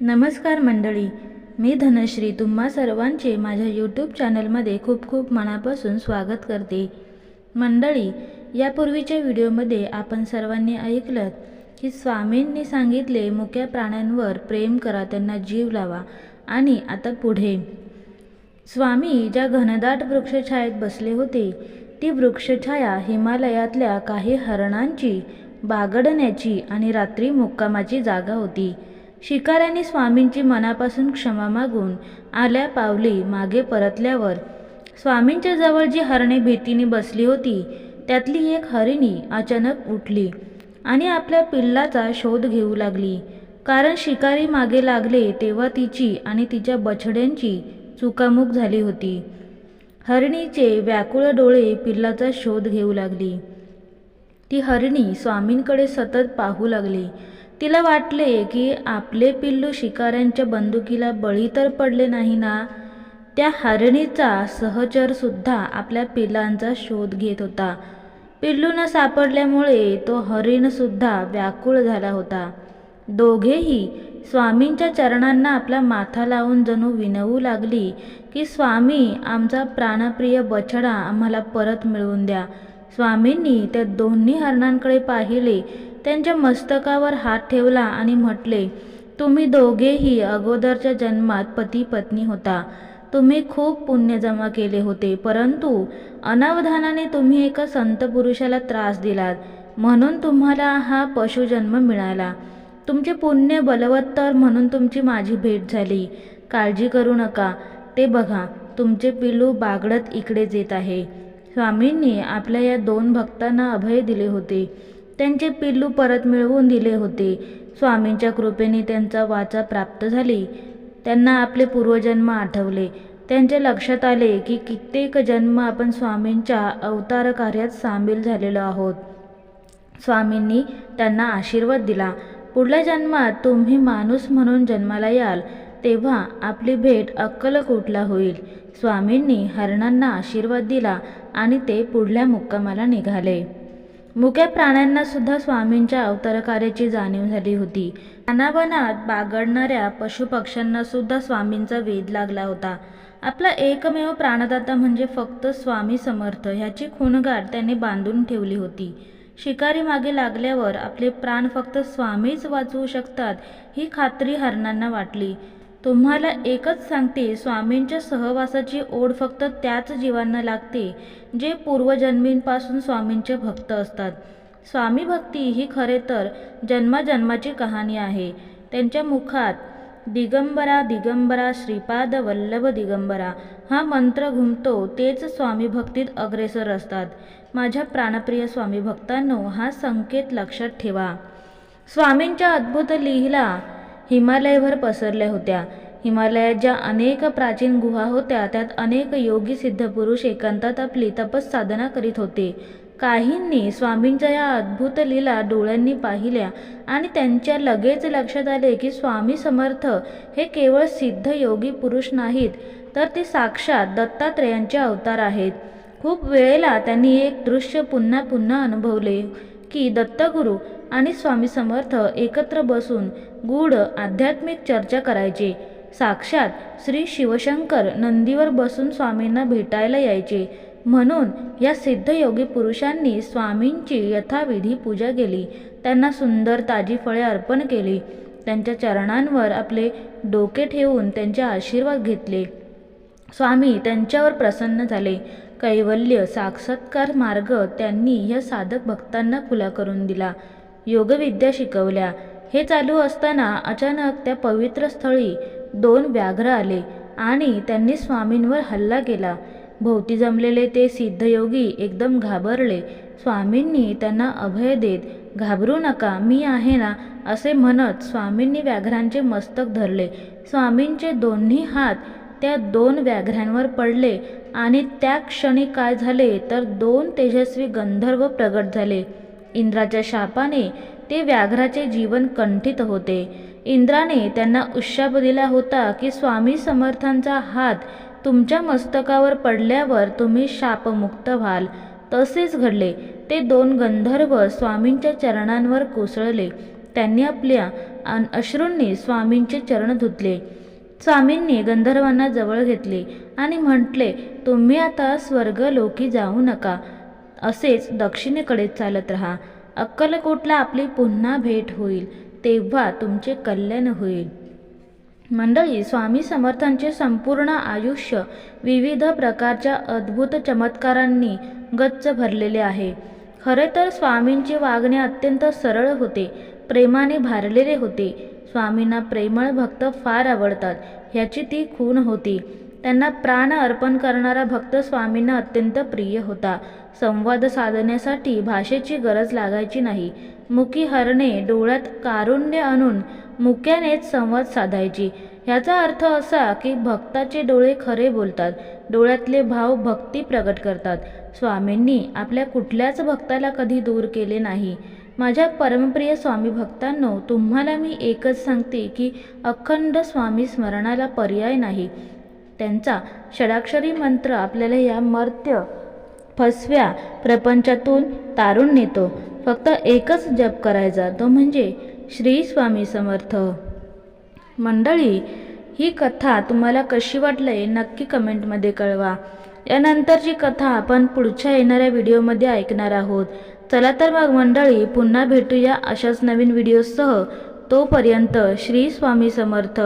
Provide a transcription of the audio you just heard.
नमस्कार मंडळी मी धनश्री तुम्हा सर्वांचे माझ्या यूट्यूब चॅनलमध्ये खूप खूप मनापासून स्वागत करते. मंडळी यापूर्वीच्या व्हिडिओमध्ये आपण सर्वांनी ऐकलं की स्वामींनी सांगितले मुक्या प्राण्यांवर प्रेम करा त्यांना जीव लावा आणि आता पुढे. स्वामी ज्या घनदाट वृक्षछायेत बसले होते ती वृक्षछाया हिमालयातल्या काही हरणांची बागडण्याची आणि रात्री मुक्कामाची जागा होती. शिकाऱ्यांनी स्वामींची मनापासून क्षमा मागून आल्या पावली मागे परतल्यावर स्वामींच्या जवळ जी हरणे भीतीने बसली होती त्यातली एक हरिणी अचानक उठली आणि आपल्या पिल्लाचा शोध घेऊ लागली. कारण शिकारी मागे लागले तेव्हा तिची आणि तिच्या बछड्यांची चुकामुक झाली होती. हरिणीचे व्याकुळ डोळे पिल्लाचा शोध घेऊ लागली. ती हरिणी स्वामींकडे सतत पाहू लागली. तिला वाटले की आपले पिल्लू शिकाऱ्यांच्या बंदुकीला बळी तर पडले नाही ना त्या हरणीचा सहचरसुद्धा आपल्या पिल्लांचा शोध घेत होता. पिल्लू न सापडल्यामुळे तो हरिणसुद्धा व्याकुळ झाला होता. दोघेही स्वामींच्या चरणांना आपला माथा लावून जणू विनवू लागली की स्वामी आमचा प्राणप्रिय बछडा आम्हाला परत मिळवून द्या. स्वामींनी त्या दोन्ही हरणांकडे पाहिले त्यांच्या मस्तकावर हात ठेवला आणि म्हटले तुम्ही दोघेही अगोदरच्या जन्मात पती पत्नी होता. तुम्ही खूप पुण्य जमा केले होते परंतु अनावधानाने तुम्ही एका संत पुरुषाला त्रास दिलात. म्हणून तुम्हाला हा पशुजन्म मिळाला. तुमचे पुण्य बलवत्तर म्हणून तुमची माझी भेट झाली. काळजी करू नका. ते बघा तुमचे पिल्लू बागडत इकडेच येत आहे. स्वामींनी आपल्या या दोन भक्तांना अभय दिले होते. त्यांचे पिल्लू परत मिळवून दिले होते. स्वामींच्या कृपेने त्यांचा वाचा प्राप्त झाली. त्यांना आपले पूर्वजन्म आठवले. त्यांच्या लक्षात आले की कित्येक जन्म आपण स्वामींच्या अवतार कार्यात सामील झालेलो आहोत. स्वामींनी त्यांना आशीर्वाद दिला. पुढल्या जन्मात तुम्ही माणूस म्हणून जन्माला याल तेव्हा आपली भेट अक्कलकोटला होईल. स्वामींनी हरणांना आशीर्वाद दिला आणि ते पुढल्या मुक्कामाला निघाले. मुक्या प्राण्यांना सुद्धा स्वामींच्या अवतारकार्याची जाणीव झाली होती. अनावनात बागडणाऱ्या पशुपक्ष्यांना सुद्धा स्वामींचा वेध लागला होता. आपला एकमेव प्राणदाता म्हणजे फक्त स्वामी समर्थ ह्याची खूणगाठ त्यांनी बांधून ठेवली होती. शिकारी मागे लागल्यावर आपले प्राण फक्त स्वामीच वाचवू शकतात ही खात्री हरणांना वाटली. तुम्हाला एकच सांगते स्वामींच्या सहवासाची ओढ फक्त त्याच जीवांना लागते जे पूर्वजन्मींपासून स्वामींचे भक्त असतात. स्वामी भक्ती ही खरे तर जन्माजन्माची कहाणी आहे. त्यांच्या मुखात दिगंबरा दिगंबरा श्रीपाद वल्लभ दिगंबरा हा मंत्र घुमतो तेच स्वामी भक्तीत अग्रेसर असतात. माझ्या प्राणप्रिय स्वामी भक्तांनो हा संकेत लक्षात ठेवा. स्वामींच्या अद्भुत लिहिला हिमालयभर पसरल्या होत्या. हिमालयात ज्या अनेक प्राचीन गुहा होत्या. त्यात अनेक योगी सिद्धपुरुष एकांतात आपली तपस साधना करीत होते. काहींनी स्वामींच्या या अद्भुत लीला डोळ्यांनी पाहिल्या आणि त्यांच्या लगेच लक्षात आले की स्वामी समर्थ हे केवळ सिद्ध योगी पुरुष नाहीत तर ते साक्षात दत्तात्रेयांचे अवतार आहेत. खूप वेळेला त्यांनी एक दृश्य पुन्हा पुन्हा अनुभवले. की दत्तगुरू आणि स्वामी समर्थ एकत्र बसून गूढ आध्यात्मिक चर्चा करायचे. साक्षात श्री शिवशंकर नंदीवर बसून स्वामींना भेटायला यायचे. म्हणून या सिद्धयोगी पुरुषांनी स्वामींची यथाविधी पूजा केली. त्यांना सुंदर ताजी फळे अर्पण केली. त्यांच्या चरणांवर आपले डोके ठेवून त्यांचे आशीर्वाद घेतले. स्वामी त्यांच्यावर प्रसन्न झाले. कैवल्य साक्षात्कार मार्ग त्यांनी या साधक भक्तांना खुला करून दिला. योगविद्या शिकवल्या. हे चालू असताना अचानक त्या पवित्र स्थळी दोन व्याघ्र आले आणि त्यांनी स्वामींवर हल्ला केला. भोवती जमलेले ते सिद्धयोगी एकदम घाबरले. स्वामींनी त्यांना अभय देत घाबरू नका मी आहे ना? असे म्हणत स्वामींनी व्याघ्रांचे मस्तक धरले. स्वामींचे दोन्ही हात त्या दोन व्याघ्रांवर पडले. आणि त्या क्षणी काय झाले तर दोन तेजस्वी गंधर्व प्रगट झाले. इंद्राच्या शापाने ते व्याघ्राचे जीवन कंठित होते. इंद्राने त्यांना उशाप दिला होता की स्वामी समर्थांचा हात तुमच्या मस्तकावर पडल्यावर तुम्ही शापमुक्त व्हाल. तसेच घडले. ते दोन गंधर्व स्वामींच्या चरणांवर कोसळले. त्यांनी आपल्या अश्रूंनी स्वामींचे चरण धुतले. स्वामींनी गंधर्वांना जवळ घेतले आणि म्हटले तुम्ही आता स्वर्गलोकी जाऊ नका. असेच दक्षिणेकडे चालत राहा. अक्कलकोटला आपली पुन्हा भेट होईल. तेव्हा तुमचे कल्याण होईल. मंडळी स्वामी समर्थांचे संपूर्ण आयुष्य विविध प्रकारच्या अद्भुत चमत्कारांनी गच्च भरलेले आहे. खरे तर स्वामींचे वागणे अत्यंत सरळ होते. प्रेमाने भारलेले होते. स्वामींना प्रेमळ भक्त फार आवडतात. ह्याची ती खूण होती. त्यांना प्राण अर्पण करणारा भक्त स्वामींना अत्यंत प्रिय होता. संवाद साधण्यासाठी भाषेची गरज लागायची नाही. मुकी हरणे डोळ्यात कारुण्य आणून मुक्यानेच संवाद साधायची. ह्याचा अर्थ असा की भक्ताचे डोळे खरे बोलतात. डोळ्यातले भाव भक्ती प्रगट करतात. स्वामींनी आपल्या कुठल्याच भक्ताला कधी दूर केले नाही. माझ्या परमप्रिय स्वामी भक्तांनो तुम्हाला मी एकच सांगते की अखंड स्वामी स्मरणाला पर्याय नाही. त्यांचा षडाक्षरी मंत्र आपल्याला या मर्त्य फसव्या प्रपंचातून तारून नेतो. फक्त एकच जप करायचा तो म्हणजे श्री स्वामी समर्थ. मंडळी ही कथा तुम्हाला कशी वाटली नक्की कमेंटमध्ये कळवा. यानंतरची कथा आपण पुढच्या येणाऱ्या व्हिडिओमध्ये ऐकणार आहोत. चला तर मग मंडळी पुन्हा भेटूया अशाच नवीन व्हिडिओसह. तोपर्यंत श्री स्वामी समर्थ.